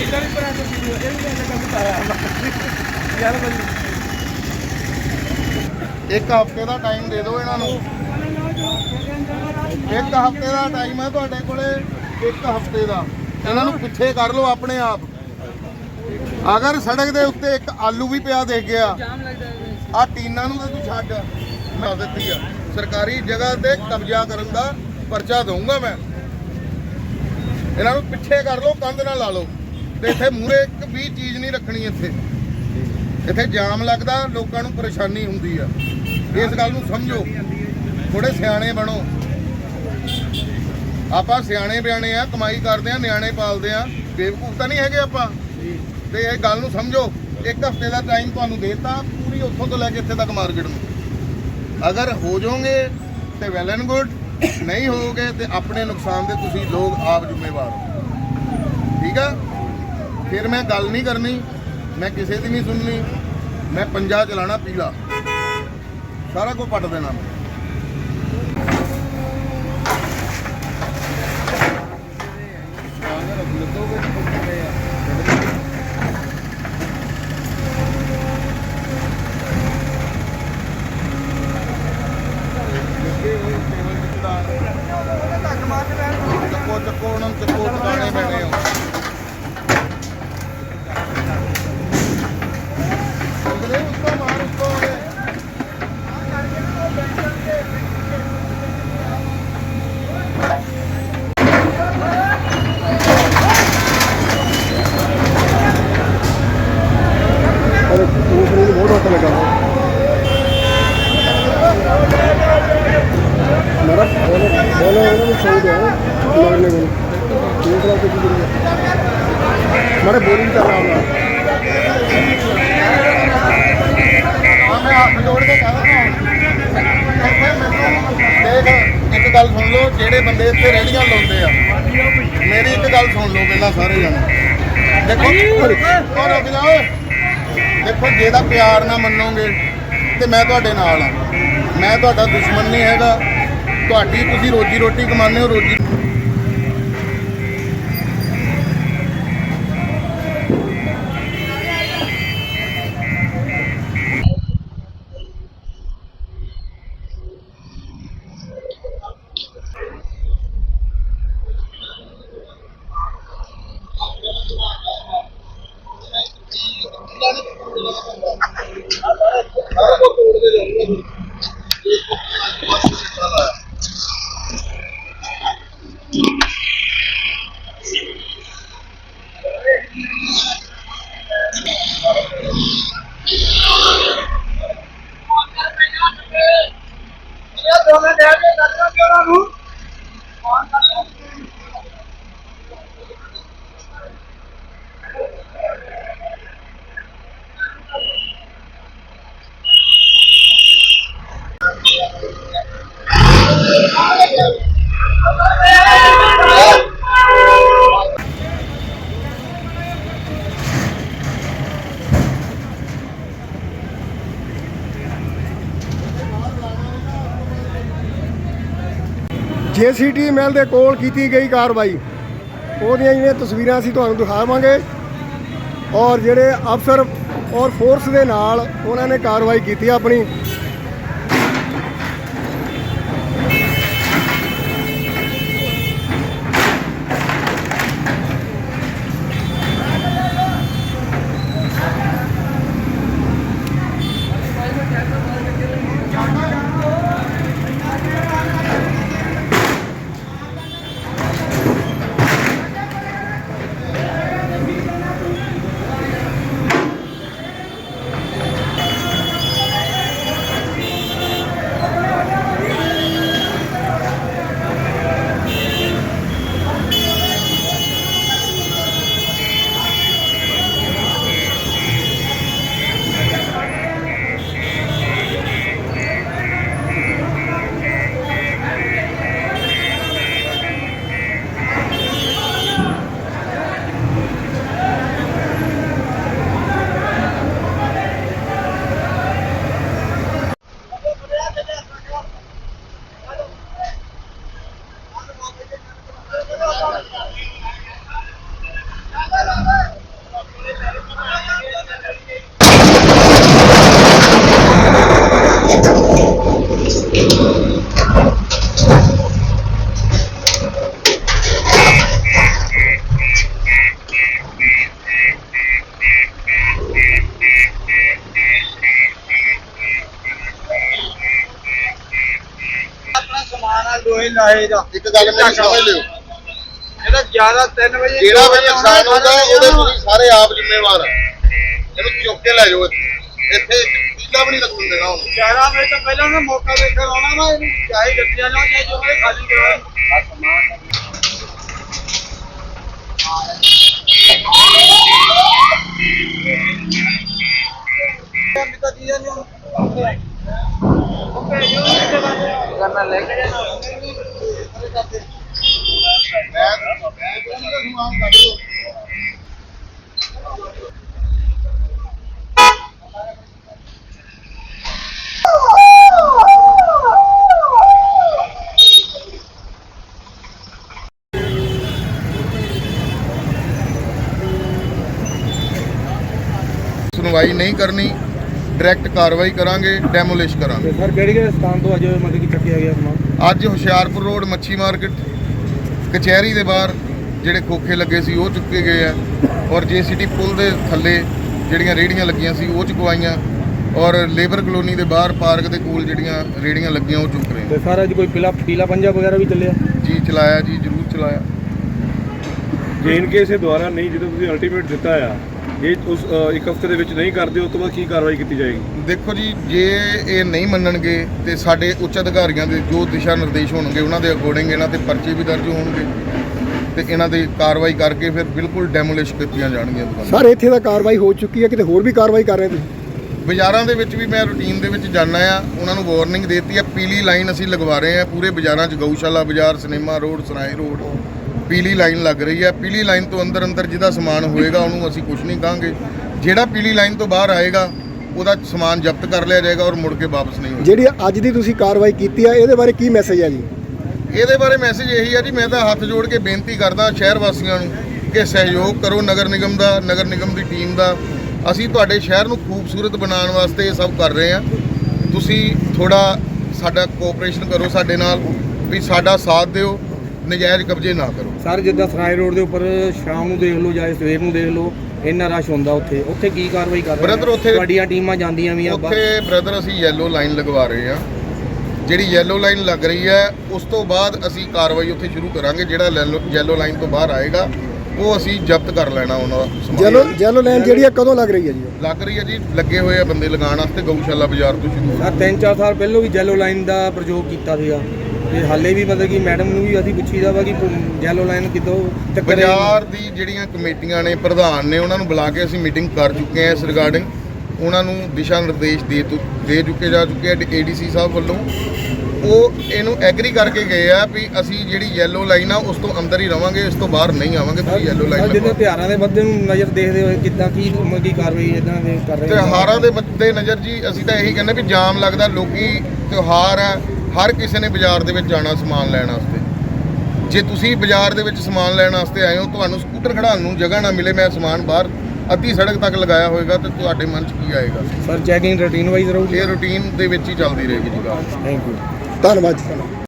ਇਦਾਂ ਵੀ ਪਰਾਂ ਤੋਂ ਵੀਡੀਓ ਇਹ ਵੀ ਕਹਿੰਦਾ ਕੰਮ ਤਾਇਆ ਯਾਰ ਭਾਈ ਇੱਕ ਹਫ਼ਤੇ ਦਾ ਟਾਈਮ ਦੇ ਦਿਓ ਇਹਨਾਂ ਨੂੰ। ਇੱਕ ਹਫ਼ਤੇ ਦਾ ਟਾਈਮ ਹੈ ਤੁਹਾਡੇ ਕੋਲੇ, ਇੱਕ ਹਫ਼ਤੇ ਦਾ। ਇਹਨਾਂ ਨੂੰ ਪਿੱਛੇ ਕਰ ਲਓ ਆਪਣੇ ਆਪ। ਅਗਰ ਸੜਕ ਦੇ ਉੱਤੇ ਇੱਕ ਆਲੂ ਵੀ ਪਿਆ ਦੇਖ ਗਿਆ ਆ ਟੀਨਾਂ ਨੂੰ ਤਾਂ ਤੂੰ ਛੱਡ। ਮੈਂ ਦਿੱਤੀ ਆ, ਸਰਕਾਰੀ ਜਗ੍ਹਾ ਤੇ ਕਬਜ਼ਾ ਕਰਨ ਦਾ ਪਰਚਾ ਦਊਂਗਾ ਮੈਂ। ਇਹਨਾਂ ਨੂੰ ਪਿੱਛੇ ਕਰ ਲਓ, ਕੰਧ ਨਾਲ ਲਾ ਲਓ। ਤੇ ਇੱਥੇ ਮੂਰੇ ਇੱਕ ਵੀ ਚੀਜ਼ ਨਹੀਂ ਰੱਖਣੀ ਇੱਥੇ। ਇੱਥੇ ਜਾਮ ਲੱਗਦਾ, ਲੋਕਾਂ ਨੂੰ ਪਰੇਸ਼ਾਨੀ ਹੁੰਦੀ ਆ। ਇਸ ਗੱਲ ਨੂੰ ਸਮਝੋ। ਥੋੜੇ ਸਿਆਣੇ ਬਣੋ। ਆਪਾਂ ਸਿਆਣੇ ਬਿਆਣੇ ਆ, ਕਮਾਈ ਕਰਦੇ ਆ, ਨਿਆਣੇ ਪਾਲਦੇ ਆ। ਬੇਵਕੂਫ ਤਾਂ ਨਹੀਂ ਹੈਗੇ ਆਪਾਂ। ਤੇ ਇਹ ਗੱਲ ਨੂੰ ਸਮਝੋ। ਇੱਕ ਹਫ਼ਤੇ ਦਾ ਟਾਈਮ ਤੁਹਾਨੂੰ ਦੇਤਾ, ਪੂਰੀ ਉੱਥੋਂ ਤੋਂ ਲੈ ਕੇ ਇੱਥੇ ਤੱਕ ਮਾਰਕੀਟ ਨੂੰ। ਅਗਰ ਹੋ ਜਾਓਗੇ ਤੇ ਵੈਲ ਐਂਡ ਗੁੱਡ ਨਹੀਂ ਹੋਗੇ ਤੇ ਆਪਣੇ ਨੁਕਸਾਨ ਦੇ ਤੁਸੀਂ ਲੋਕ ਆਪ ਜ਼ਿੰਮੇਵਾਰ ਹੋ। ਠੀਕ ਆ? ਫਿਰ ਮੈਂ ਗੱਲ ਨਹੀਂ ਕਰਨੀ ਮੈਂ ਕਿਸੇ ਦੀ ਨਹੀਂ ਸੁਣਨੀ ਮੈਂ ਪੰਜਾ ਚਲਾਣਾ ਪੀਲਾ ਸਾਰਾ ਕੁਝ ਪੱਟ ਦੇਣਾ ਮੈਂ ਚੱਕੋ ਚੱਕੋ ਉਹਨਾਂ ਨੂੰ ਚੱਕੋ ਟਿਕਾਣੇ ਪੈਣੇ ਆ बोलो सही दो मारने को दूसरा कुछ नहीं मेरा बोलिंग कर रहा हूँ ਹਾਂ ਮੈਂ ਹੱਥ ਜੋੜ ਕੇ ਕਹਾਂ ਦੇਖ ਇੱਕ ਗੱਲ ਸੁਣ ਲਓ ਜਿਹੜੇ ਬੰਦੇ ਇੱਥੇ ਰੇਹੜੀਆਂ ਲਾਉਂਦੇ ਆ ਮੇਰੀ ਇੱਕ ਗੱਲ ਸੁਣ ਲਓ ਪਹਿਲਾਂ ਸਾਰੇ ਜਣੇ ਦੇਖੋ ਉਹ ਰੁਕ ਜਾਓ ਦੇਖੋ ਜੇ ਦਾ ਪਿਆਰ ਨਾ ਮੰਨੋਗੇ ਤੇ ਮੈਂ ਤੁਹਾਡੇ ਨਾਲ ਆ ਮੈਂ ਤੁਹਾਡਾ ਦੁਸ਼ਮਣ ਨਹੀਂ ਹੈਗਾ ਤੁਹਾਡੀ ਤੁਸੀਂ ਰੋਜੀ ਰੋਟੀ ਕਮਾਉਂਦੇ ਹੋ ਰੋਜੀ ਜੇਸੀਟੀ ਮਹਿਲ ਦੇ ਕੋਲ ਕੀਤੀ ਗਈ ਕਾਰਵਾਈ। ਉਹਦੀਆਂ ਜਿਹੜੀਆਂ ਤਸਵੀਰਾਂ ਅਸੀਂ ਤੁਹਾਨੂੰ ਦਿਖਾਵਾਂਗੇ ਔਰ ਜਿਹੜੇ ਅਫਸਰ ਔਰ ਫੋਰਸ ਦੇ ਨਾਲ ਉਹਨਾਂ ਨੇ ਕਾਰਵਾਈ ਕੀਤੀ ਆਪਣੀ। ਲਾਹੇ ਦਾ ਇੱਕ ਗੱਲ ਮੇਰੀ ਸਮਝ ਲਿਓ। ਇਹਦਾ ਜ਼ਿਆਦਾ 3 ਵਜੇ ਜਿਹੜਾ ਵੀ ਨੁਕਸਾਨ ਹੋਊਗਾ ਉਹਦੇ ਤੁਸੀਂ ਸਾਰੇ ਆਪ ਜ਼ਿੰਮੇਵਾਰ ਆ। ਇਹਨੂੰ ਚੁੱਕ ਕੇ ਲੈ ਜਾਓ ਇੱਥੇ। ਇੱਥੇ ਪੀਲਾ ਵੀ ਨਹੀਂ ਲੱਗਣ ਦੇਣਾ ਹੁਣ 11 ਵਜੇ ਤੋਂ ਪਹਿਲਾਂ ਉਹਨੇ ਮੌਕਾ ਦੇਖਣ ਆਉਣਾ ਵਾ ਇਹਨੂੰ ਚਾਹੇ ਗੱਡੀਆਂ ਲਾਓ ਚਾਹੇ ਜੋ ਇਹ ਖਾਲੀ ਕਰਵਾਓ ਕਰਨਾ ਲੈ ਕੇ ਜਾਣਾ। ਮੈਂ ਮੈਂ ਕਹਿੰਦਾ ਡਾਇਰੈਕਟ ਕਾਰਵਾਈ ਕਰਾਂਗੇ ਡੈਮੋਲਿਸ਼ ਕਰਾਂਗੇ। ਸਰ ਕਿਹੜੇ ਕਿਹੜੇ ਸਥਾਨ ਤੋਂ ਅੱਜ ਮਤਲਬ ਕਿ ਚੱਕਿਆ ਗਿਆ ਸਮਾਨ? ਅੱਜ ਹੁਸ਼ਿਆਰਪੁਰ ਰੋਡ ਮੱਛੀ ਮਾਰਕੀਟ ਕਚਹਿਰੀ ਦੇ ਬਾਹਰ ਜਿਹੜੇ ਖੋਖੇ ਲੱਗੇ ਸੀ ਉਹ ਚੁੱਕੇ ਗਏ ਆ। ਔਰ ਜੀਸੀਟੀ ਪੁਲ ਦੇ ਥੱਲੇ ਜਿਹੜੀਆਂ ਰੇੜੀਆਂ ਲੱਗੀਆਂ ਸੀ ਉਹ ਚੁਕਵਾਈਆਂ। ਔਰ ਲੇਬਰ ਕਲੋਨੀ ਦੇ ਬਾਹਰ ਪਾਰਕ ਦੇ ਕੋਲ ਜਿਹੜੀਆਂ ਰੇੜੀਆਂ ਲੱਗੀਆਂ ਉਹ ਚੁੱਕ ਰਹੇ ਤੇ ਸਰ ਅੱਜ ਕੋਈ ਪੀਲਾ ਪੀਲਾ ਪੰਜਾ ਵਗੈਰਾ ਵੀ ਚੱਲਿਆ? ਜੀ ਚਲਾਇਆ ਜੀ ਜ਼ਰੂਰ ਚਲਾਇਆ। ਜੇ ਇਨ ਕੇਸ ਇਹ ਦੁਬਾਰਾ ਨਹੀਂ ਜਦੋਂ ਤੁਸੀਂ ਅਲਟੀਮੇਟ ਦਿੱਤਾ ਆ ਜੇ ਉਸ ਇੱਕ ਹਫ਼ਤੇ ਦੇ ਵਿੱਚ ਨਹੀਂ ਕਰਦੇ ਉਸ ਤੋਂ ਬਾਅਦ ਕੀ ਕਾਰਵਾਈ ਕੀਤੀ ਜਾਏਗੀ? ਦੇਖੋ ਜੀ ਜੇ ਇਹ ਨਹੀਂ ਮੰਨਣਗੇ ਤੇ ਸਾਡੇ ਉੱਚ ਅਧਿਕਾਰੀਆਂ ਦੇ ਜੋ ਦਿਸ਼ਾ ਨਿਰਦੇਸ਼ ਹੋਣਗੇ ਉਹਨਾਂ ਦੇ ਅਕੋਰਡਿੰਗ ਇਹਨਾਂ ਤੇ ਪਰਚੇ ਵੀ ਦਰਜ ਹੋਣਗੇ ਤੇ ਇਹਨਾਂ ਦੀ ਕਾਰਵਾਈ ਕਰਕੇ ਫਿਰ ਬਿਲਕੁਲ ਡੈਮੋਲਿਸ਼ ਕੀਤੀਆਂ ਜਾਣਗੀਆਂ ਦੁਕਾਨਾਂ। ਸਰ ਇੱਥੇ ਤਾਂ ਕਾਰਵਾਈ ਹੋ ਚੁੱਕੀ ਹੈ ਕਿਤੇ ਹੋਰ ਵੀ ਕਾਰਵਾਈ ਕਰ ਰਹੇ ਤੁਸੀਂ? ਬਾਜ਼ਾਰਾਂ ਦੇ ਵਿੱਚ ਵੀ ਮੈਂ ਰੂਟੀਨ ਦੇ ਵਿੱਚ ਜਾਣਾ ਆ ਉਹਨਾਂ ਨੂੰ ਵਾਰਨਿੰਗ ਦੇਤੀ ਆ ਪੀਲੀ ਲਾਈਨ ਅਸੀਂ ਲਗਵਾ ਰਹੇ ਆ ਪੂਰੇ ਬਾਜ਼ਾਰਾਂ 'ਚ ਗਊਸ਼ਾਲਾ ਬਾਜ਼ਾਰ ਸਿਨੇਮਾ ਰੋਡ ਸਰਾਏ ਰੋਡ। ਪੀਲੀ ਲਾਈਨ ਲੱਗ ਰਹੀ ਆ ਪੀਲੀ ਲਾਈਨ ਤੋਂ ਅੰਦਰ ਅੰਦਰ ਜਿਹਦਾ ਸਮਾਨ ਹੋਏਗਾ ਉਹਨੂੰ ਅਸੀਂ ਕੁਝ ਨਹੀਂ ਕਹਾਂਗੇ। ਜਿਹੜਾ ਪੀਲੀ ਲਾਈਨ ਤੋਂ ਬਾਹਰ ਆਏਗਾ ਉਹਦਾ ਸਮਾਨ ਜ਼ਬਤ ਕਰ ਲਿਆ ਜਾਏਗਾ ਔਰ ਮੁੜ ਕੇ ਵਾਪਸ ਨਹੀਂ ਹੋਏਗਾ। ਜਿਹੜੀ ਅੱਜ ਦੀ ਤੁਸੀਂ ਕਾਰਵਾਈ ਕੀਤੀ ਹੈ ਇਹਦੇ ਬਾਰੇ ਕੀ ਮੈਸੇਜ ਹੈ ਜੀ? ਇਹਦੇ ਬਾਰੇ ਮੈਸੇਜ ਇਹੀ ਆ ਜੀ ਮੈਂ ਤਾਂ ਹੱਥ ਜੋੜ ਕੇ ਬੇਨਤੀ ਕਰਦਾ ਸ਼ਹਿਰ ਵਾਸੀਆਂ ਨੂੰ ਕਿ ਸਹਿਯੋਗ ਕਰੋ ਨਗਰ ਨਿਗਮ ਦਾ ਨਗਰ ਨਿਗਮ ਦੀ ਟੀਮ ਦਾ। ਅਸੀਂ ਤੁਹਾਡੇ ਸ਼ਹਿਰ ਨੂੰ ਖੂਬਸੂਰਤ ਬਣਾਉਣ ਵਾਸਤੇ ਇਹ ਸਭ ਕਰ ਰਹੇ ਹਾਂ। ਤੁਸੀਂ ਥੋੜਾ ਸਾਡਾ ਕੋਆਪਰੇਸ਼ਨ ਕਰੋ ਸਾਡੇ ਨਾਲ ਵੀ ਸਾਡਾ ਸਾਥ ਦਿਓ। ਨਜਾਇਜ਼ ਕਬਜ਼ੇ ਨਾ ਕਰੋ। ਸਰ ਜਿੱਦਾਂ ਸਰਾਏ ਰੋਡ ਦੇ ਉੱਪਰ ਸ਼ਾਮ ਨੂੰ ਦੇਖ ਲਓ ਜਾਂ ਸਵੇਰ ਨੂੰ ਦੇਖ ਲਓ ਇੰਨਾ ਰਸ਼ ਹੁੰਦਾ ਉੱਥੇ। ਉੱਥੇ ਕੀ ਕਾਰਵਾਈ ਕਰ ਰਹੇ Brother, ਉੱਥੇ- ਤੁਹਾਡੀਆਂ ਟੀਮਾਂ ਜਾਂਦੀਆਂ ਵੀ ਆ। ਉੱਥੇ ਬ੍ਰਦਰ ਅਸੀਂ ਯੈਲੋ ਲਾਈਨ ਲਗਵਾ ਰਹੇ ਹਾਂ ਜਿਹੜੀ ਯੈਲੋ ਲਾਈਨ ਲੱਗ ਰਹੀ ਹੈ ਉਸ ਤੋਂ ਬਾਅਦ ਅਸੀਂ ਕਾਰਵਾਈ ਉੱਥੇ ਸ਼ੁਰੂ ਕਰਾਂਗੇ ਜਿਹੜਾ ਯੈਲੋ ਲਾਈਨ ਤੋਂ ਬਾਹਰ ਆਏਗਾ ਉਹ ਅਸੀਂ ਜ਼ਬਤ ਕਰ ਲੈਣਾ ਉਹਨਾਂ ਦਾ ਸਮਾਨ। ਜੈਲੋ ਜੈਲੋ ਲਾਈਨ ਜਿਹੜੀ ਹੈ ਕਦੋਂ ਲੱਗ ਰਹੀ ਹੈ ਜੀ? ਲੱਗ ਰਹੀ ਹੈ ਜੀ ਲੱਗੇ ਹੋਏ ਆ ਬੰਦੇ ਲਗਾਉਣ ਵਾਸਤੇ ਗਊਸ਼ਾਲਾ ਬਾਜ਼ਾਰ ਤੋਂ ਸ਼ੁਰੂ। ਸਰ ਤਿੰਨ ਚਾਰ ਸਾਲ ਪਹਿਲਾਂ ਵੀ ਜੈਲੋ ਲਾਈਨ ਦਾ ਪ੍ਰਯੋਗ ਕੀਤਾ ਸੀਗਾ। ਤੇ ਹਾਲੇ ਵੀ ਮਤਲਬ ਕਿ ਮੈਡਮ ਨੂੰ ਵੀ ਅਸੀਂ ਪੁੱਛੀਦਾ ਵਾ ਕਿ ਜੈਲੋ ਲਾਈਨ ਕਿਦੋਂ ਤੱਕ ਬਾਜ਼ਾਰ ਦੀ ਜਿਹੜੀਆਂ ਕਮੇਟੀਆਂ ਨੇ, ਪ੍ਰਧਾਨ ਨੇ, ਉਹਨਾਂ ਨੂੰ ਬੁਲਾ ਕੇ ਅਸੀਂ ਮੀਟਿੰਗ ਕਰ ਚੁੱਕੇ ਹਾਂ ਇਸ ਰਿਗਾਰਡਿੰਗ ਉਹਨਾਂ ਨੂੰ ਦਿਸ਼ਾ ਨਿਰਦੇਸ਼ ਦੇ ਤੁ- ਦੇ ਚੁੱਕੇ ਜਾ ਚੁੱਕੇ ਆ ਏਡੀਸੀ ਸਾਹਿਬ ਵੱਲੋਂ। ਉਹ ਇਹਨੂੰ ਐਗਰੀ ਕਰਕੇ ਗਏ ਆ ਵੀ ਅਸੀਂ ਜਿਹੜੀ ਯੈਲੋ ਲਾਈਨ ਆ ਉਸ ਤੋਂ ਅੰਦਰ ਹੀ ਰਵਾਂਗੇ ਇਸ ਤੋਂ ਬਾਹਰ ਨਹੀਂ ਆਵਾਂਗੇ ਤੁਸੀਂ ਯੈਲੋ ਲਾਈਨ ਜਿੱਦਾਂ ਤਿਉਹਾਰਾਂ ਦੇ ਬੱਦੇ ਨੂੰ ਨਜ਼ਰ ਦੇਖਦੇ ਹੋਏ ਕਿੱਦਾਂ ਕੀ ਕੀ ਕਾਰਵਾਈ ਇਦਾਂ ਦੇ ਕਰ ਰਹੇ ਹੋ? ਤਿਉਹਾਰਾਂ ਦੇ ਮੱਦੇ ਨਜ਼ਰ ਜੀ ਅਸੀਂ ਤਾਂ ਇਹੀ ਕਹਿੰਦੇ ਵੀ ਜਾਮ ਲੱਗਦਾ ਲੋਕੀ ਤਿਉਹਾਰ ਹੈ ਹਰ ਕਿਸੇ ਨੇ ਬਾਜ਼ਾਰ ਦੇ ਵਿੱਚ ਜਾਣਾ ਸਮਾਨ ਲੈਣ ਵਾਸਤੇ। ਜੇ ਤੁਸੀਂ ਬਾਜ਼ਾਰ ਦੇ ਵਿੱਚ ਸਮਾਨ ਲੈਣ ਵਾਸਤੇ ਆਏ ਹੋ ਤੁਹਾਨੂੰ ਸਕੂਟਰ ਖੜਾਉਣ ਨੂੰ ਜਗ੍ਹਾ ਨਾ ਮਿਲੇ ਮੈਂ ਸਮਾਨ ਬਾਹਰ ਅੱਧੀ ਸੜਕ ਤੱਕ ਲਗਾਇਆ ਹੋਏਗਾ ਤੇ ਤੁਹਾਡੇ ਮਨ 'ਚ ਕੀ ਆਏਗਾ? ਸਰ ਚੈਕਿੰਗ ਰੂਟੀਨ ਵਾਈਜ਼ ਰਹੂਗੀ? ਇਹ ਰੂਟੀਨ ਦੇ ਵਿੱਚ ਹੀ ਚੱਲਦੀ ਰਹੇਗੀ ਜੀ ਥੈਂਕ ਯੂ ਧੰਨਵਾਦ ਜੀ।